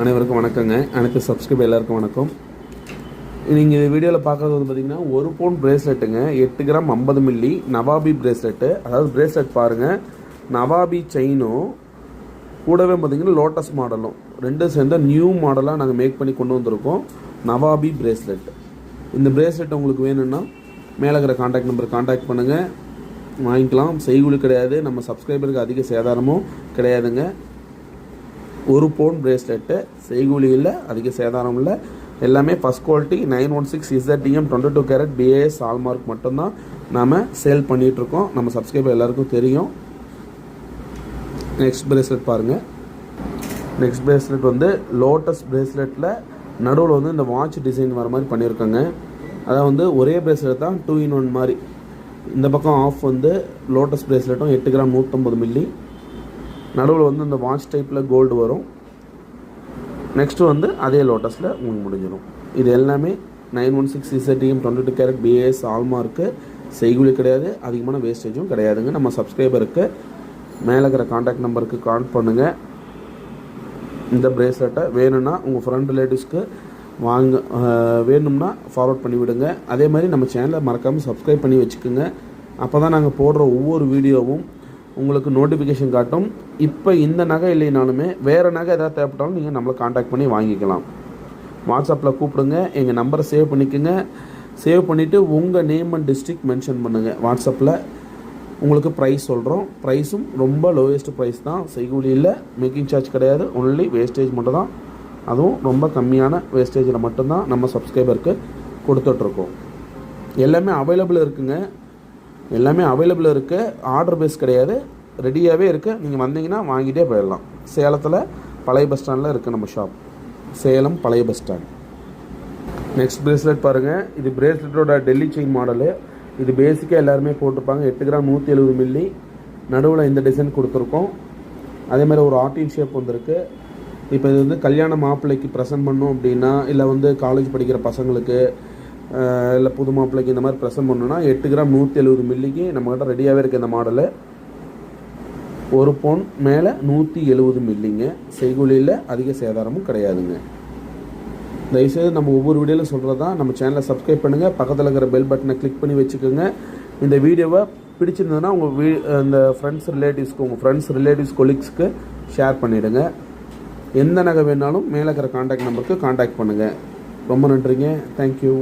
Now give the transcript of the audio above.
அனைவருக்கும் வணக்கங்க. அனைத்து சப்ஸ்கிரைப் எல்லாருக்கும் வணக்கம். நீங்கள் இந்த வீடியோவில் பார்க்குறது வந்து பார்த்திங்கன்னா ஒரு பவுன் பிரேஸ்லெட்டுங்க எட்டு கிராம் ஐம்பது மில்லி நவாபி பிரேஸ்லெட்டு அதாவது பிரேஸ்லெட் பாருங்கள் நவாபி செயினும் கூடவே பார்த்தீங்கன்னா லோட்டஸ் மாடலும் ரெண்டும் சேர்ந்த நியூ மாடலாக நாங்கள் மேக் பண்ணி கொண்டு வந்திருக்கோம். நவாபி பிரேஸ்லெட் இந்த பிரேஸ்லெட் உங்களுக்கு வேணும்னா மேலே இருக்கிற காண்டாக்ட் நம்பர் காண்டாக்ட் பண்ணுங்கள் வாங்கிக்கலாம். செய்கூலி கிடையாது. நம்ம சப்ஸ்கிரைபருக்கு அதிக சேதாரமும் கிடையாதுங்க. ஒரு பவுன் பிரேஸ்லெட்டு செய்கூலி இல்லை அதிக சேதாரம் இல்லை. எல்லாமே first quality nine one six ZTM twenty two carat BIS hallmark மட்டும்தான் நாம் சேல் பண்ணிகிட்ருக்கோம் நம்ம சப்ஸ்கிரைபர் எல்லாருக்கும் தெரியும். நெக்ஸ்ட் பிரேஸ்லெட் பாருங்கள் நெக்ஸ்ட் பிரேஸ்லெட் வந்து லோட்டஸ் பிரேஸ்லெட்டில் நடுவில் வந்து இந்த வாட்ச் டிசைன் வர மாதிரி பண்ணியிருக்காங்க அதாவது வந்து ஒரே பிரேஸ்லெட் தான் டூ இன் ஒன் மாதிரி. இந்த பக்கம் ஆஃப் வந்து லோட்டஸ் பிரேஸ்லெட்டும் எட்டு கிராம் நூற்றம்பது மில்லி நடுவில் வந்து இந்த வாட்ச் டைப்பில் கோல்டு வரும். நெக்ஸ்ட்டு வந்து அதே லோட்டஸில் உங்களுக்கு முடிஞ்சிடும். இது எல்லாமே nine one six ZTM twenty two carat BIS hallmark செய்குலி கிடையாது. அதிகமான வேஸ்டேஜும் கிடையாதுங்க. நம்ம சப்ஸ்கிரைபருக்கு மேலே இருக்கிற காண்டாக்ட் நம்பருக்கு கால் பண்ணுங்கள் இந்த ப்ரேஸ்லெட்டை வேணும்னா உங்கள் ஃப்ரெண்ட் ரிலேட்டிவ்ஸ்க்கு வாங்க வேணும்னா ஃபார்வர்ட் பண்ணி விடுங்க அதே மாதிரி நம்ம சேனலை மறக்காமல் சப்ஸ்கிரைப் பண்ணி வச்சுக்கோங்க. அப்போ தான் நாங்கள் போடுற ஒவ்வொரு வீடியோவும் உங்களுக்கு நோட்டிஃபிகேஷன் காட்டும். இப்போ இந்த நகை இல்லைனாலுமே வேறு நகை எதாவது தேவைப்பட்டாலும் நீங்கள் நம்மளை காண்டாக்ட் பண்ணி வாங்கிக்கலாம். வாட்ஸ்அப்பில் கூப்பிடுங்க. எங்கள் நம்பரை சேவ் பண்ணிக்கோங்க. சேவ் பண்ணிவிட்டு உங்கள் நேம் அண்ட் டிஸ்ட்ரிக்ட் மென்ஷன் பண்ணுங்கள் வாட்ஸ்அப்பில் உங்களுக்கு ப்ரைஸ் சொல்கிறோம் ப்ரைஸும் ரொம்ப லோயஸ்ட் ப்ரைஸ் தான். செய்கூலி இல்லை. மேக்கிங் சார்ஜ் கிடையாது. ஒன்லி வேஸ்டேஜ் மட்டும் தான் அதுவும் ரொம்ப கம்மியான வேஸ்டேஜில் மட்டும்தான் நம்ம சப்ஸ்கிரைபருக்கு கொடுத்துட்ருக்கோம் எல்லாமே அவைலபிள் இருக்குங்க. எல்லாமே அவைலபிள் இருக்குது ஆர்டர் பேஸ் கிடையாது. ரெடியாகவே இருக்குது நீங்கள் வந்தீங்கன்னா வாங்கிட்டே போயிடலாம். சேலத்தில் பழைய பஸ் ஸ்டாண்டில் இருக்குது நம்ம ஷாப் சேலம் பழைய பஸ் ஸ்டாண்ட் நெக்ஸ்ட் பிரேஸ்லெட் பாருங்கள் இது பிரேஸ்லெட்டோட டெல்லி செயின் மாடலு இது பேசிக்காக எல்லாருமே போட்டிருப்பாங்க. எட்டு கிராம் நூற்றி எழுபது மில்லி நடுவில் இந்த டிசைன் கொடுத்துருக்கோம். அதே மாதிரி ஒரு ஆர்டின் ஷேப் வந்திருக்கு. இப்போ இது வந்து கல்யாண மாப்பிள்ளைக்கு ப்ரெசென்ட் பண்ணோம் அப்படின்னா இல்லை வந்து காலேஜ் படிக்கிற பசங்களுக்கு இல்லை புது மாப்பிள்ளைக்கு இந்த மாதிரி ப்ரெசன்ட் பண்ணணும்னா எட்டு கிராம் நூற்றி எழுபது மில்லிக்கு நம்மக்கிட்ட ரெடியாகவே இருக்குது இந்த மாடலு ஒரு பவுன் மேலே நூற்றி எழுபது மில்லிங்க. செய்கூலியில் அதிக சேதாரமும் கிடையாதுங்க. தயவுசெய்து நம்ம ஒவ்வொரு வீடியோவில் சொல்கிறது தான் நம்ம சேனலை சப்ஸ்கிரைப் பண்ணுங்கள் பக்கத்தில் இருக்கிற பெல் பட்டனை கிளிக் பண்ணி வச்சுக்கோங்க. இந்த வீடியோவை பிடிச்சிருந்ததுன்னா உங்கள் வீ இந்த ஃப்ரெண்ட்ஸ் ரிலேட்டிவ்ஸ்க்கு உங்கள் ஃப்ரெண்ட்ஸ் ரிலேட்டிவ்ஸ் கொலீக்ஸ்க்கு ஷேர் பண்ணிவிடுங்க எந்த நகை வேணாலும் மேலே இருக்கிற காண்டாக்ட் நம்பருக்கு காண்டாக்ட் பண்ணுங்கள் ரொம்ப நன்றிங்க. தேங்க்யூ